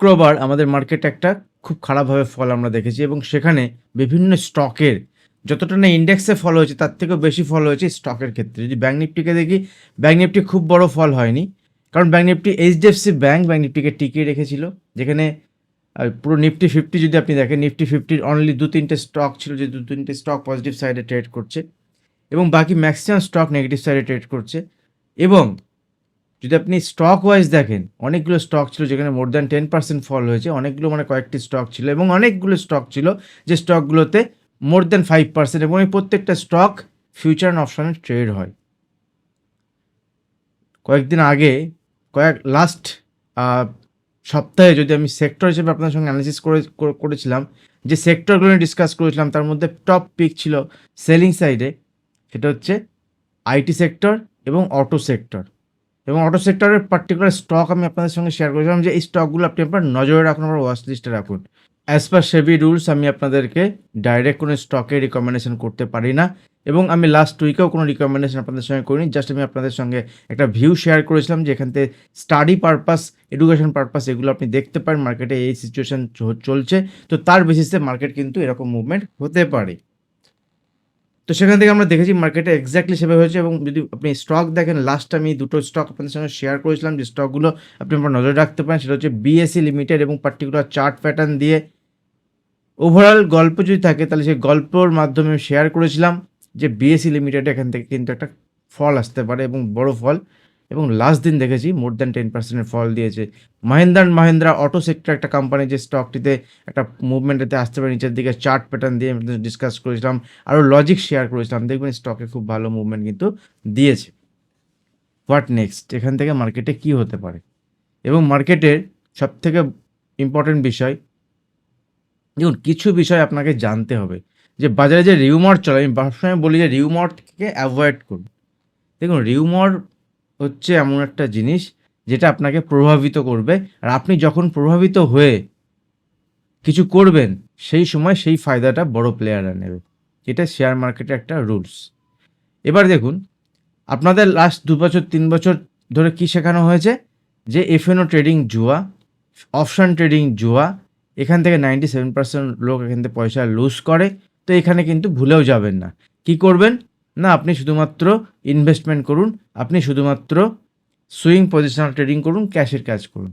শুক্রবার আমাদের মার্কেটে একটা খুব খারাপভাবে ফল আমরা দেখেছি এবং সেখানে বিভিন্ন স্টকের যতটা না ইন্ডেক্সে ফল হয়েছে, তার থেকেও বেশি ফল হয়েছে স্টকের ক্ষেত্রে। যদি ব্যাঙ্ক নিফটিকে দেখি ব্যাঙ্ক নিফটি খুব বড় ফল হয়নি। কারণ bank Nifty HDFC bank bank নিফটিকে টিকিয়ে রেখেছিল। যেখানে পুরো নিফটি ফিফটি যদি আপনি দেখেন নিফটি ফিফটির অনলি দু তিনটে স্টক ছিল যে দু তিনটে স্টক পজিটিভ সাইডে ট্রেড করছে। এবং বাকি ম্যাক্সিমাম স্টক নেগেটিভ সাইডে ট্রেড করছে। এবং যদি আপনি স্টক ওয়াইজ দেখেন, অনেকগুলো স্টক ছিল যেখানে more than ten percent fall হয়েছে, অনেকগুলো মানে কয়েকটি স্টক ছিল এবং অনেকগুলো স্টক ছিল যে স্টকগুলোতে মোর দ্যান ফাইভ পার্সেন্ট এবং এই প্রত্যেকটা স্টক ফিউচার অ্যান্ড অপশনে ট্রেড হয়। কয়েকদিন আগে, কয়েক লাস্ট সপ্তাহে যদি আমি সেক্টর হিসেবে আপনার সঙ্গে অ্যানালিসিস করে, করে- করেছিলাম, যে সেক্টরগুলো নিয়ে ডিসকাস করেছিলাম, তার মধ্যে টপ পিক ছিল সেলিং সাইডে সেটা হচ্ছে আইটি সেক্টর এবং অটো সেক্টর এবং অটো সেক্টরের পার্টিকুলার স্টক আমি আপনাদের সঙ্গে শেয়ার করেছিলাম যে এই স্টকগুলো আপনি আপনার নজরে রাখুন, আপনার ওয়াচ লিস্টে রাখুন। অ্যাজ পার সেবি রুলস আমি আপনাদেরকে ডাইরেক্ট কোনো স্টকে রিকমেন্ডেশন করতে পারি না। এবং আমি লাস্ট উইকেও কোনো রিকমেন্ডেশন আপনাদের সঙ্গে করিনি জাস্ট আমি আপনাদের সঙ্গে একটা ভিউ শেয়ার করেছিলাম যে এখান থেকে স্টাডি পারপাস এডুকেশন পারপাস এগুলো আপনি দেখতে পারেন মার্কেটে এই সিচুয়েশন চলছে। তো তার বেসিসে মার্কেট কিন্তু এরকম মুভমেন্ট হতে পারে। তো সেখান থেকে আমরা দেখেছি মার্কেটে এক্স্যাক্টলি সেভাবে হয়েছে এবং যদি আপনি স্টক দেখেন লাস্ট আমি দুটো স্টক আপনাদের সঙ্গে শেয়ার করেছিলাম। যে স্টকগুলো আপনি আপনার নজর রাখতে পারেন, সেটা হচ্ছে বিএসসি লিমিটেড এবং পার্টিকুলার চার্ট প্যাটার্ন দিয়ে। ওভারঅল গল্প যদি থাকে, তাহলে সেই গল্পর মাধ্যমে শেয়ার করেছিলাম যে বিএসসি লিমিটেড এখান থেকে কিন্তু একটা ফল আসতে পারে এবং বড় ফল। এবং লাস্ট দিন দেখেছি মোর দ্যান টেন পার্সেন্টের ফল দিয়েছে। Mahindra and Mahindra auto sector একটা কোম্পানি যে স্টকটিতে একটা মুভমেন্টেতে আসতে পারে, নিচের দিকে চার্ট প্যাটার্ন দিয়ে ডিসকাস করেছিলাম আরও লজিক শেয়ার করেছিলাম, দেখবেন স্টকে খুব ভালো মুভমেন্ট কিন্তু দিয়েছে। হোয়াট নেক্সট এখান থেকে মার্কেটে কি হতে পারে? এবং মার্কেটের সব থেকে ইম্পর্টেন্ট বিষয়, দেখুন, কিছু বিষয় আপনাকে জানতে হবে। যে বাজারে যে রিউমার চলে, আমি সবসময় বলি যে রিউমর থেকে অ্যাভয়েড করুন। দেখুন রিউমার হচ্ছে এমন একটা জিনিস যেটা আপনাকে প্রভাবিত করবে। আর আপনি যখন প্রভাবিত হয়ে কিছু করবেন, সেই সময় সেই ফায়দাটা বড় প্লেয়াররা নেবে। এটা শেয়ার মার্কেটের একটা রুলস এবার দেখুন, আপনাদের লাস্ট দু বছর, তিন বছর ধরে কি শেখানো হয়েছে? যে এফএনও ট্রেডিং জুয়া অপশন ট্রেডিং জুয়া, এখান থেকে নাইনটি সেভেন পার্সেন্ট লোক এখান থেকে পয়সা লুজ করে, তো এখানে কিন্তু ভুলেও যাবেন না। কি করবেন? না, আপনি শুধুমাত্র ইনভেস্টমেন্ট করুন, আপনি শুধুমাত্র সুইং পজিশনাল ট্রেডিং করুন ক্যাশের কাজ করুন।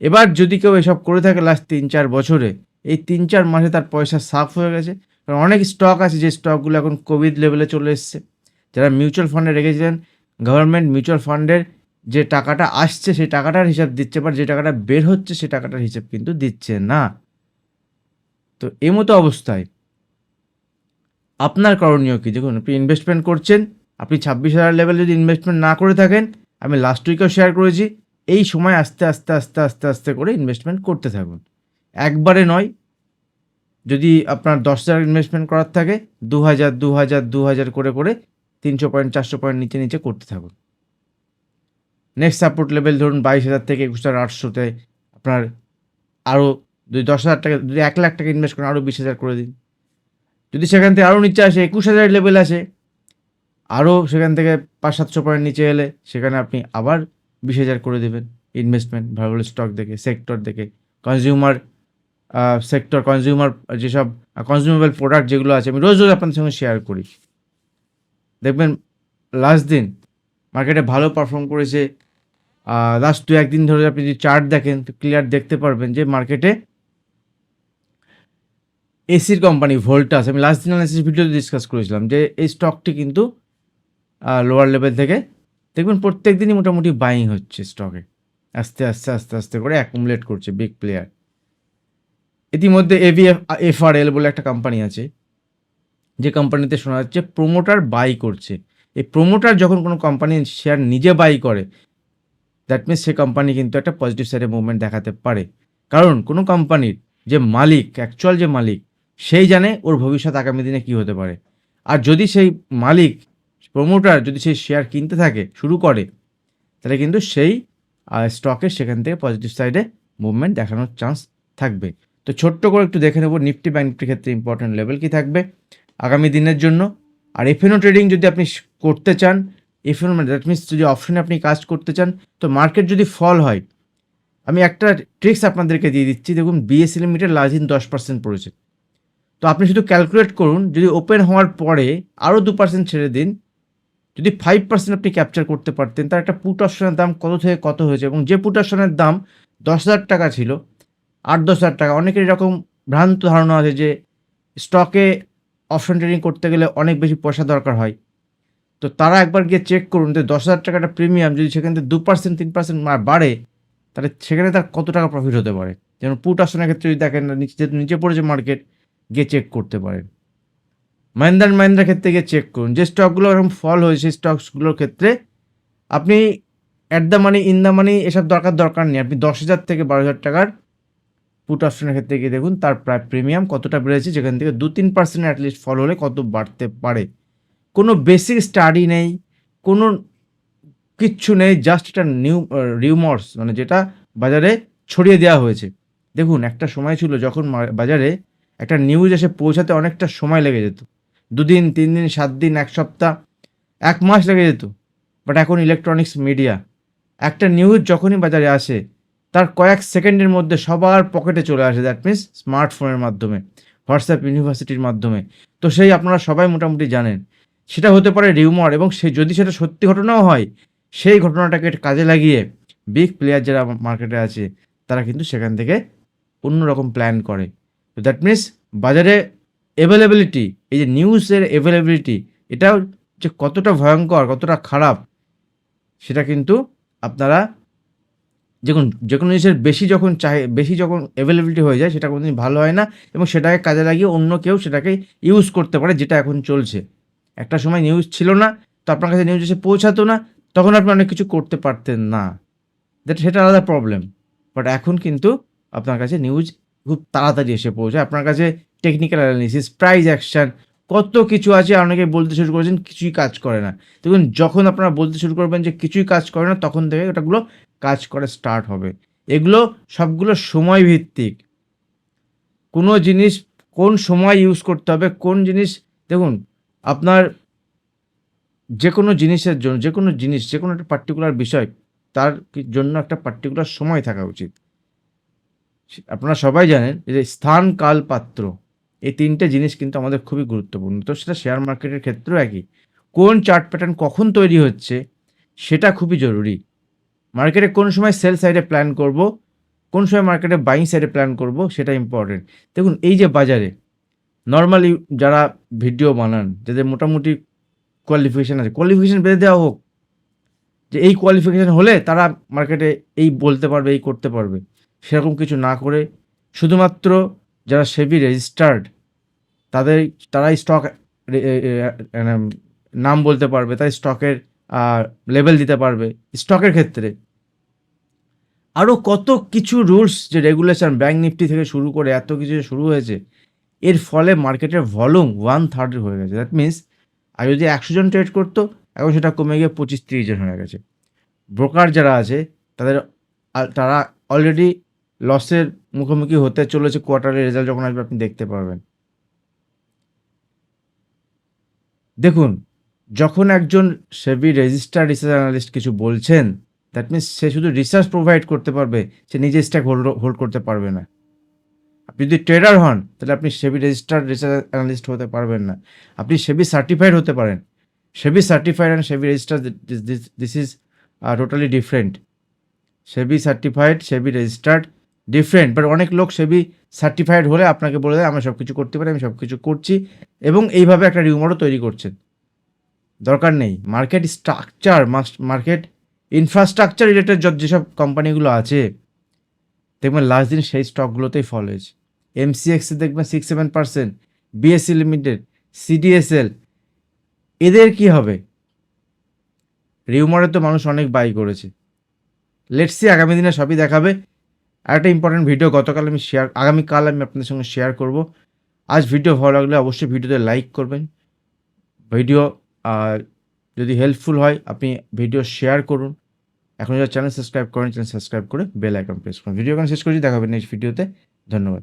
এবার যদি কেউ এসব করে থাকে লাস্ট তিন চার বছরে, এই তিন চার মাসে তার পয়সা সাফ হয়ে গেছে। কারণ অনেক স্টক আছে যে স্টকগুলো এখন কোভিড লেভেলে চলে এসছে। যারা মিউচুয়াল ফান্ডে রেখেছিলেন গভর্নমেন্ট মিউচুয়াল ফান্ডের যে টাকাটা আসছে, সেই টাকাটার হিসাব দিচ্ছে বাট যে টাকাটা বের হচ্ছে সেই টাকাটার হিসাব কিন্তু দিচ্ছে না। তো এই মতো অবস্থায় আপনার করণীয় কি? দেখুন, আপনি ইনভেস্টমেন্ট করছেন, আপনি ছাব্বিশ হাজার লেভেল যদি ইনভেস্টমেন্ট না করে থাকেন, আমি লাস্ট উইকেও শেয়ার করেছি, এই সময় আস্তে আস্তে আস্তে আস্তে আস্তে করে ইনভেস্টমেন্ট করতে থাকুন। একবারে নয়, যদি আপনার দশ হাজার ইনভেস্টমেন্ট করার থাকে দু হাজার দু হাজার দু হাজার করে করে তিনশো পয়েন্ট, চারশো পয়েন্ট নিচে নিচে করতে থাকুন। নেক্সট সাপোর্ট লেভেল ধরুন বাইশ হাজার থেকে একুশ হাজার, আটশোতে আপনার আরও যদি দশ হাজার টাকা, যদি এক লাখ টাকা ইনভেস্ট করেন আরও বিশ হাজার করে দিন। যদি সেখান থেকে আরও নিচে আসে, একুশ হাজার লেভেল আসে আরও সেখান থেকে পাঁচ, সাতশো পয়েন্ট নিচে এলে সেখানে আপনি আবার বিশ হাজার করে দেবেন। ইনভেস্টমেন্ট ভালো ভালো স্টক দেখে সেক্টর দেখে কনজিউমার সেক্টর কনজিউমার যেসব কনজিউমেবল প্রোডাক্ট যেগুলো আছে, আমি রোজ রোজ আপনাদের সঙ্গে শেয়ার করি। দেখবেন লাস্ট দিন মার্কেটে ভালো পারফর্ম করেছে। লাস্ট দু একদিন ধরে আপনি যদি চার্ট দেখেন তো ক্লিয়ার দেখতে পারবেন যে মার্কেটে এসির কোম্পানি ভোল্টাস আমি লাস্ট দিন অ্যানালিসিস ভিডিওতে ডিসকাস করেছিলাম যে এই স্টকটি কিন্তু লোয়ার লেভেল থেকে, দেখবেন প্রত্যেক দিনই মোটামুটি বাইং হচ্ছে স্টকে আস্তে আস্তে আস্তে আস্তে করে অ্যাকুমুলেট করছে বিগ প্লেয়ার ইতিমধ্যে এভিএফ এফআরএল বলে একটা কোম্পানি আছে, যে কোম্পানিতে শোনা যাচ্ছে প্রোমোটার বাই করছে। এই প্রোমোটার যখন কোনো কোম্পানির শেয়ার নিজে বাই করে দ্যাট মিনস সে কোম্পানি কিন্তু একটা পজিটিভ সাইডে মুভমেন্ট দেখাতে পারে। কারণ কোনো কোম্পানির যে মালিক অ্যাকচুয়াল যে মালিক সেই জানে ওর ভবিষ্যৎ আগামী দিনে কী হতে পারে। আর যদি সেই মালিক প্রোমোটার যদি সেই শেয়ার কিনতে থাকে, শুরু করে, তাহলে কিন্তু সেই স্টকের সেখান থেকে পজিটিভ সাইডে মুভমেন্ট দেখানোর চান্স থাকবে। তো ছোট্ট করে একটু দেখে নেব নিফটি ব্যাংক নিফটির ক্ষেত্রে ইম্পর্টেন্ট লেভেল কি থাকবে আগামী দিনের জন্য। আর এফএনও ট্রেডিং যদি আপনি করতে চান এফএনও দ্যাট মিনস যদি অপশনে আপনি কাজ করতে চান, তো মার্কেট যদি ফল হয়, আমি একটা ট্রিক্স আপনাদেরকে দিয়ে দিচ্ছি। দেখুন বিএসসি লিমিটেড লাস্ট দিন দশ পার্সেন্ট পড়েছে। তো আপনি শুধু ক্যালকুলেট করুন, যদি ওপেন হওয়ার পরে আরও দু পার্সেন্ট ছেড়ে দিন, যদি ফাইভ পার্সেন্ট আপনি ক্যাপচার করতে পারতেন, তার একটা পুট অপশনের দাম কত থেকে কত হয়েছে? এবং যে পুট অপশনের দাম দশ হাজার টাকা ছিল, আট দশ হাজার টাকা, অনেকের এরকম ভ্রান্ত ধারণা আছে যে স্টকে অপশন ট্রেডিং করতে গেলে অনেক বেশি পয়সা দরকার হয়। তো তারা একবার গিয়ে চেক করুন যে দশ হাজার টাকাটা প্রিমিয়াম যদি সেখান থেকে দু পার্সেন্ট তিন পার্সেন্ট বাড়ে, তাহলে সেখানে তার কত টাকা প্রফিট হতে পারে? যেমন পুট অপশনের ক্ষেত্রে যদি দেখেন, নিচে নিচে পড়েছে মার্কেট গিয়ে চেক করতে পারেন। মাহিন্দ্রা অ্যান্ড মাহিন্দ্রার ক্ষেত্রে গিয়ে চেক করুন। যে স্টকগুলো এরকম ফল হয়েছে স্টকসগুলোর ক্ষেত্রে আপনি at the money in the money এসব দরকার দরকার নেই। আপনি দশ হাজার থেকে বারো হাজার টাকার পুট অপশনের ক্ষেত্রে গিয়ে দেখুন, তার প্রায় প্রিমিয়াম কতটা বেড়েছে, যেখান থেকে দু তিন পার্সেন্ট অ্যাটলিস্ট ফল হলে কত বাড়তে পারে। কোনো বেসিক স্টাডি নেই, কোনো কিচ্ছু নেই জাস্ট এটা নিউ রিউমার্স মানে যেটা বাজারে ছড়িয়ে দেওয়া হয়েছে। দেখুন, একটা সময় ছিল যখন বাজারে একটা নিউজ এসে পৌঁছাতে অনেকটা সময় লেগে যেত। দুদিন তিন দিন সাত দিন এক সপ্তাহ, এক মাস লেগে যেত। বাট এখন ইলেকট্রনিক্স মিডিয়া একটা নিউজ যখনই বাজারে আসে, তার কয়েক সেকেন্ডের মধ্যে সবার পকেটে চলে আসে। দ্যাট মিনস স্মার্টফোনের মাধ্যমে হোয়াটসঅ্যাপ ইউনিভার্সিটির মাধ্যমে। তো সেই আপনারা সবাই মোটামুটি জানেন, সেটা হতে পারে রিউমার এবং সে যদি সেটা সত্যি ঘটনাও হয়, সেই ঘটনাটাকে কাজে লাগিয়ে বিগ প্লেয়ার যারা মার্কেটে আছে, তারা কিন্তু সেখান থেকে অন্যরকম প্ল্যান করে। তো দ্যাট মিনস বাজারে অ্যাভেলেবিলিটি এই যে নিউজের অ্যাভেলেবিলিটি এটাও যে কতটা ভয়ঙ্কর, কতটা খারাপ, সেটা কিন্তু আপনারা দেখুন, যে কোনো জিনিসের বেশি যখন চাই, বেশি যখন অ্যাভেলেবিলিটি হয়ে যায়, সেটা কোনোদিন ভালো হয় না এবং সেটাকে কাজে লাগিয়ে অন্য কেউ সেটাকে ইউজ করতে পারে, যেটা এখন চলছে। একটা সময় নিউজ ছিল না, তো আপনার কাছে নিউজ এসে পৌঁছাতো না, তখন আপনি অনেক কিছু করতে পারতেন না। দ্যাট সেটা আলাদা প্রবলেম বাট এখন কিন্তু আপনার কাছে নিউজ খুব তাড়াতাড়ি এসে পৌঁছায়। আপনার কাছে টেকনিক্যাল অ্যানালিসিস প্রাইজ অ্যাকশন কত কিছু আছে, অনেকে বলতে শুরু করেছেন কিছুই কাজ করে না। দেখুন, যখন আপনারা বলতে শুরু করবেন যে কিছুই কাজ করে না, তখন থেকে ওটাগুলো কাজ করে স্টার্ট হবে। এগুলো সবগুলো সময় ভিত্তিক কোনো জিনিস কোন সময় ইউজ করতে হবে, কোন জিনিস, দেখুন, আপনার যে কোনো জিনিসের জন্য যে কোনো জিনিস যে কোনো একটা পার্টিকুলার বিষয়, তার জন্য একটা পার্টিকুলার সময় থাকা উচিত। আপনারা সবাই জানেন যে স্থান, কাল, পাত্র, এই তিনটে জিনিস কিন্তু আমাদের খুবই গুরুত্বপূর্ণ। তো সেটা শেয়ার মার্কেটের ক্ষেত্রেও একই। কোন চার্ট প্যাটার্ন কখন তৈরি হচ্ছে সেটা খুবই জরুরি। মার্কেটে কোন সময় সেল সাইডে প্ল্যান করব, কোন সময় মার্কেটে বাইং সাইডে প্ল্যান করব সেটা ইম্পর্টেন্ট দেখুন, এই যে বাজারে নর্মালি যারা ভিডিও বানান, যাদের মোটামুটি কোয়ালিফিকেশান আছে কোয়ালিফিকেশান বেঁধে দেওয়া হোক, যে এই কোয়ালিফিকেশান হলে তারা মার্কেটে এই বলতে পারবে, এই করতে পারবে। সেরকম কিছু না করে শুধুমাত্র যারা সেবি রেজিস্টার্ড, তাদের, তারাই স্টক নাম বলতে পারবে, তাই স্টকের লেভেল দিতে পারবে স্টকের ক্ষেত্রে। আরও কত কিছু রুলস যে রেগুলেশন ব্যাঙ্ক নিফটি থেকে শুরু করে এত কিছু শুরু হয়েছে, এর ফলে মার্কেটের ভলিউম ওয়ান থার্ড হয়ে গেছে। দ্যাট মিনস আর যদি একশো জন ট্রেড করতো, এখন সেটা কমে গিয়ে পঁচিশ তিরিশ জন হয়ে গেছে। ব্রোকার যারা আছে, তাদের, তারা অলরেডি লসের মুখোমুখি হতে চলেছে কোয়ার্টারের রেজাল্ট যখন আসবে, আপনি দেখতে পারবেন। দেখুন, যখন একজন সেবি রেজিস্টার রিসার্চ অ্যানালিস্ট কিছু বলছেন দ্যাট মিনস সে শুধু রিসার্চ প্রোভাইড করতে পারবে, সে নিজে স্ট্যাক হোল্ড হোল্ড করতে পারবে না। আপনি যদি ট্রেডার হন, তাহলে আপনি সেবি রেজিস্টার রিসার্চ অ্যানালিস্ট হতে পারবেন না। আপনি সেবি সার্টিফাইড হতে পারেন। SEBI certified and SEBI register this is totally different SEBI certified SEBI registered different but অনেক লোক সেবি সার্টিফাইড হলে আপনাকে বলে দেয়, আমি সব কিছু করতে পারি, আমি সব কিছু করছি। এবং এইভাবে একটা রিউমারও তৈরি করছেন। দরকার নেই। Market structure market infrastructure related যেসব কোম্পানিগুলো আছে, দেখবেন লাস্ট দিন সেই স্টকগুলোতেই ফল হয়েছে এমসিএক্সে দেখবেন six seven percent BSE limited CDSL এদের কি হবে? রিউমারে তো মানুষ অনেক বাই করেছে। লেটসি আগামী দিনে সবই দেখাবে। আর একটা ইম্পর্টেন্ট ভিডিও গতকাল আমি শেয়ার আগামীকাল আমি আপনাদের সঙ্গে শেয়ার করব। আজ ভিডিও ভালো লাগলে অবশ্যই ভিডিওতে লাইক করবেন। ভিডিও যদি হেল্পফুল হয়, আপনি ভিডিও শেয়ার করুন। এখন যারা চ্যানেল সাবস্ক্রাইব করেন চ্যানেল সাবস্ক্রাইব করে বেল আইকন প্রেস করুন। ভিডিও এখন শেষ করছি দেখাবেন হবে নেক্সট ভিডিওতে ধন্যবাদ।